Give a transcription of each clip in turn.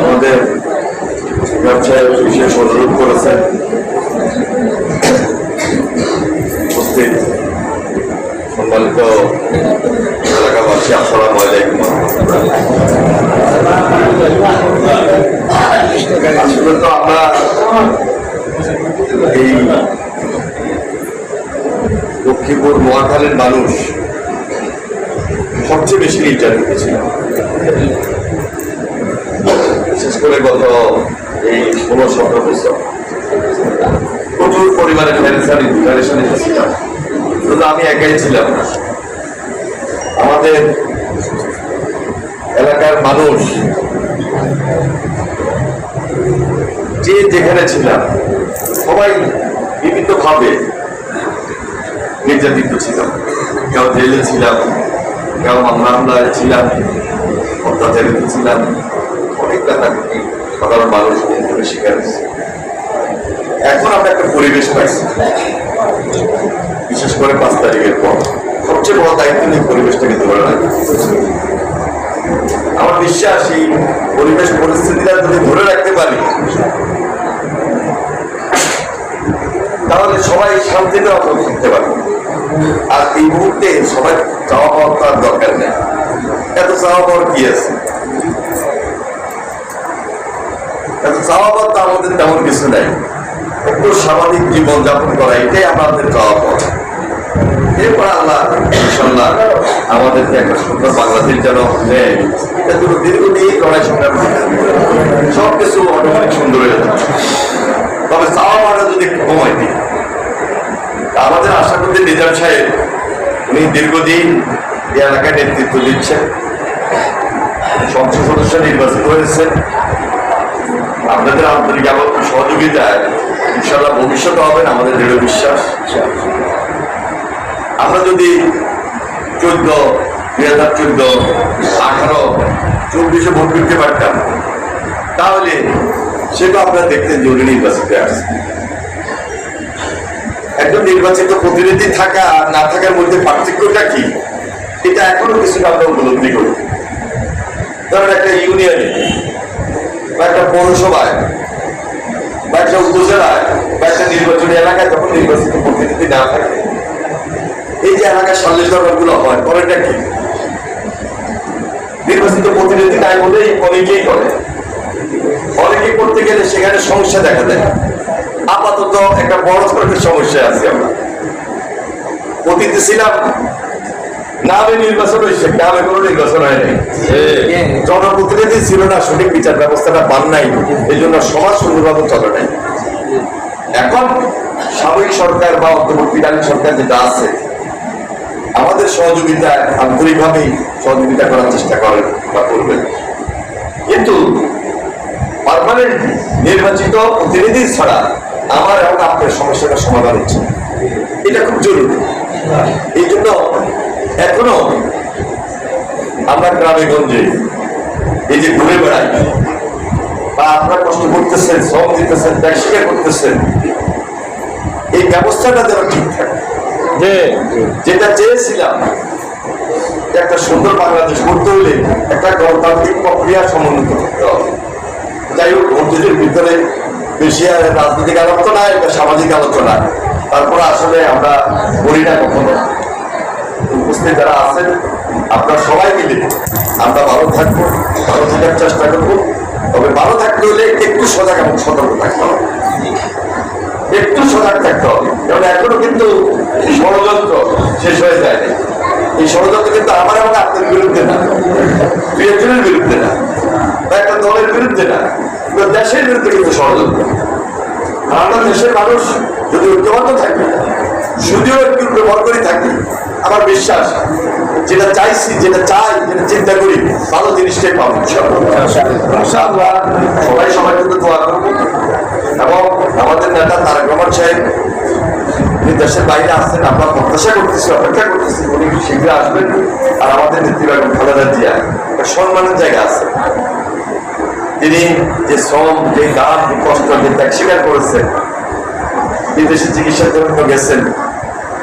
আমাদের ব্যবসায় বিশেষ অনুরোধ করেছেন উপস্থিত সম্মানিত এলাকাবাসী, আসসালামু আসলে তো আমরা এই লক্ষ্মীপুর মহাখালীর মানুষ। সবচেয়ে বেশি নির্যাতিত ছিল বিশেষ করে গত এই ষোলো প্রচুর পরিমাণে ফ্যারেসারি ফ্যারেসানি ছিলাম শুধু আমি একাই ছিলাম আমাদের এলাকার মানুষ, যে যেখানে ছিলাম, সবাই বিভিন্নভাবে নির্যাতিত ছিলাম। কেউ জেলে ছিলাম কেউ মামলায় ছিলাম, অত্যাচারিত ছিলাম, অনেক কথা সাধারণ মানুষ নিয়ন্ত্রণের শিকার হয়েছে। এখন আমরা একটা পরিবেশ পাইছি, বিশেষ করে পাঁচ তারিখের পর। সবচেয়ে বড় দায়িত্ব নিয়ে পরিবেশটাকে ধরে রাখা। আমার বিশ্বাস, এই পরিবেশ পরিস্থিতিটা যদি ধরে রাখতে পারি, তাহলে সবাই শান্তিতে অটল থাকতে পারবে। এই মুহূর্তে সবাই চাওয়া পাওয়ার তার দরকার নেই। এত চাওয়া পাওয়ার কি আছে? এত চাওয়া পাওয়ার তো আমাদের তেমন কিছু নেই। একটু স্বাভাবিক জীবন যাপন করা, এটাই আমাদের চাওয়া পাওয়া। এরপর আল্লাহ আমাদেরকে একটা সুন্দর যেন দেয় এটা দুটো দীর্ঘদিন লড়াই সংগ্রাম সব কিছু অটোমেটিক সুন্দর হয়ে যাচ্ছে তবে চাওয়া পাওয়াটা যদি একটু কমাই দিই আমাদের আশা করতে নিজাম সাহেব উনি দীর্ঘদিন এলাকায় নেতৃত্ব দিচ্ছেন। সংসদ সদস্য নির্বাচিত হয়েছে। আপনাদের আন্তরিক সহযোগিতায় ইনশাল্লাহ ভবিষ্যতে হবেন আমাদের দৃঢ় বিশ্বাস। আমরা যদি চোদ্দ দুই হাজার চোদ্দ, আঠারো, চব্বিশে ভোট করতে পারতাম, তাহলে সেটা আপনারা দেখতেন যে উনি নির্বাচিত আসছে একজন নির্বাচিত প্রতিনিধি থাকা আর না থাকার মধ্যে পার্থক্যটা কি? এটা এখনও কিছুটা আমরা উপলব্ধি করি। ধরেন একটা ইউনিয়নে বা একটা পৌরসভায় বা একটা উপজেলায় বা একটা নির্বাচনী এলাকায় যখন নির্বাচিত প্রতিনিধি না থাকে, এই যে এলাকার সাল্লিশ ব্যাপারগুলো হয় পরেরটা কি? নির্বাচিত প্রতিনিধি নাই বলেই অনেকেই করে। অনেকে করতে গেলে সেখানে সমস্যা দেখা দেয়। আপাতত একটা বড় ধরনের সমস্যা আছে আমরা। অতীতে ছিলাম নামে নির্বাচন হয়েছে গ্রামে কোনো নির্বাচন হয়নি। জনপ্রতিনিধি ছিল না সঠিক বিচার ব্যবস্থাটা পান নাই এই জন্য সমাজ সুন্দরভাবে চলে নাই। এখন সাময়িক সরকার বা অন্তর্বর্তীকালীন সরকার যেটা আছে আমাদের সহযোগিতায় আন্তরিকভাবেই সহযোগিতা করার চেষ্টা করেন বা করবেন। কিন্তু পারমানেন্ট নির্বাচিত প্রতিনিধি ছাড়া আমার এবং আপনার সমস্যাটা সমাধান হচ্ছে। এটা খুব জরুরি। এই জন্য এখনও আমরা গ্রামে গঞ্জে এই যে ঘুরে বেড়াই বা আপনারা কষ্ট করতেছেন শ্রম দিতেছেন ত্যাগ স্বীকার করতেছেন এই ব্যবস্থাটা যেন ঠিক থাকে। যেটা চেয়েছিলাম একটা সুন্দর বাংলাদেশ করতে হলে একটা গণতান্ত্রিক প্রক্রিয়া সমন্বিত করতে হবে। যাই হোক ভোটের ভিতরে বেশি আর রাজনৈতিক আলোচনা এটা সামাজিক আলোচনা তারপরে আসলে আমরা বলি না কখনো। উপস্থিত যারা আছেন, আপনারা সবাই মিলে আমরা ভালো থাকব, ভালো থাকার চেষ্টা করব। তবে ভালো থাকতে হলে একটু সজাগ এবং সতর্ক থাকতে হবে। একটু সজাগ থাকতে হবে। কারণ এখনও কিন্তু ষড়যন্ত্র শেষ হয়ে যায়নি। এই ষড়যন্ত্র কিন্তু আমার এবং আপনার বিরুদ্ধে না একজনের বিরুদ্ধে না, বা একটা দলের বিরুদ্ধে না কিন্তু দেশের বিরুদ্ধে কিন্তু ষড়যন্ত্র আর আমরা দেশের মানুষ যদি ঐক্যবদ্ধ থাকি, যদিও একটু ব্যবহার করে থাকি, আমার বিশ্বাস যেটা চাইছি, যেটা চাই, যেটা চিন্তা করি, ভালো জিনিসটাই পাবো, ইনশাআল্লাহ। সবাই সবার জন্য দোয়া করব। এবং আমাদের নেতা তারেক রহমান সাহেব দেশের বাইরে আসছেন আমরা প্রত্যাশা করতেছি, অপেক্ষা করতেছি, উনি শীঘ্র আসবেন। আর আমাদের নেত্রী বেগম খালেদা জিয়া সম্মানের জায়গা আছে। তিনি যে শ্রম, যে গান কষ্ট, যে ত্যাগ স্বীকার করেছেন, বিদেশে চিকিৎসার জন্য গেছেন,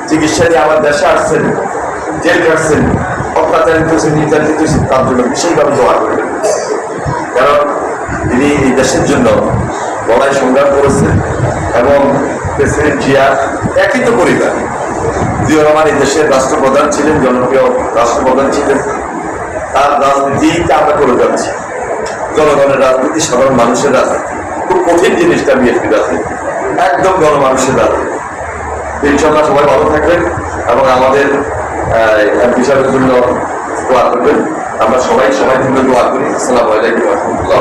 চিকিৎসা নিয়ে আমার দেশে আসছেন, জেল কাটছেন অত্যাচারিত হয়েছে নির্যাতিত হয়েছে তার জন্য বিশেষভাবে দোয়া করবেন কারণ তিনি এই দেশের জন্য লড়াই, সংগ্রাম করেছেন এবং প্রেসিডেন্ট জিয়া একই তো পরিবার। জিয়া রহমান এই দেশের রাষ্ট্রপ্রধান ছিলেন, জনপ্রিয় রাষ্ট্রপ্রধান ছিলেন। তার রাজনীতিটা আমরা করে যাচ্ছি। জনগণের রাজনীতি, সাধারণ মানুষের রাজনীতি। খুব কঠিন জিনিসটা বিএনপি রাজনীতি একদম জনমানুষের রাজনীতি। ইনশাল্লাহ সবাই ভালো থাকবেন এবং আমাদের সাহেবের জন্য দোয়া করবেন। আমরা সবাই সবাই জন্য দোয়া করি। আসসালামু আলাইকুম রহমতুল্লাহ